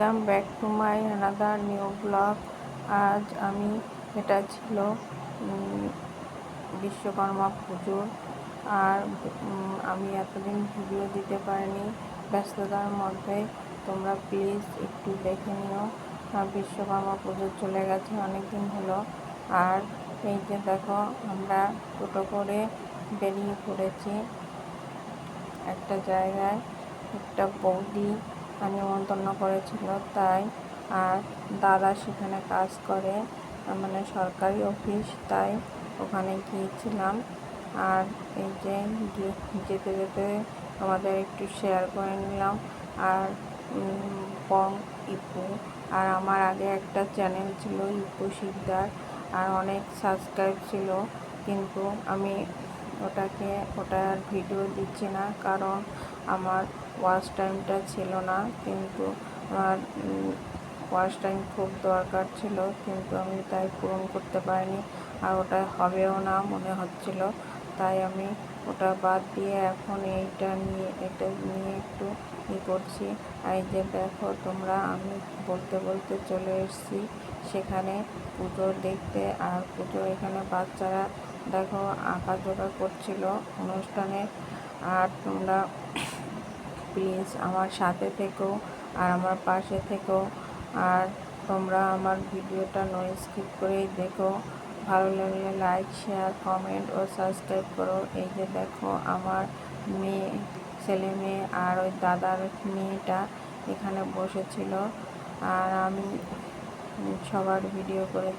Welcome back to my another new blog আজ আমি, এটা ছিল বিশ্বকর্মা পুজোর। আর আমি এতদিন ভিডিও দিতে পারিনি। ব্যস্ততার মধ্যে তোমরা প্লিজ একটু দেখে নিও। বিশ্বকর্মা পুজো চলে গেছে অনেক দিন হলো। আর এই যে দেখো, আমরা টোটো করে বেরিয়ে পড়েছি। একটা জায়গায় একটা বৌদি নিমন্ত্রণ করেছিল, তাই আর দাদা সেখানে কাজ করে মানে সরকারি অফিস, তাই ওখানে গিয়েছিলাম। আর এই যে যেতে যেতে আমাদের একটু শেয়ার করে নিলাম। আর বং, ইপু, আর আমার আগে একটা চ্যানেল ছিল ইপু শিকদার, আর অনেক সাবস্ক্রাইব ছিল। কিন্তু আমি ওটাকে, ওটার ভিডিও দিচ্ছি না কারণ আমার ওয়াচ টাইমটা ছিল না। কিন্তু আমার ওয়াচ টাইম খুব দরকার ছিল, কিন্তু আমি তাই পূরণ করতে পারিনি আর ওটা হবেও না মনে হচ্ছিল। তাই আমি ওটা বাদ দিয়ে এখন এইটা নিয়ে, এটা নিয়ে একটু ই করছি। আর এই যে দেখো তোমরা, আমি বলতে বলতে চলে এসেছি। সেখানে পুজো দেখতে, আর পুজো এখানে বাচ্চারা দেখো, আঁকা জোকা করছিল অনুষ্ঠানে। আর তোমরা প্লিজ আমার সাথে থেকো আর আমার পাশে থেকো। আর তোমরা আমার ভিডিওটা নো স্কিপ করেই দেখো। ভালো লাগলে লাইক শেয়ার কমেন্ট ও সাবস্ক্রাইব করো। এই যে দেখো, আমার মেয়ে, ছেলে মেয়ে আর ওই দাদার মেয়েটা এখানে বসেছিল। আর আমি সবার ভিডিও করে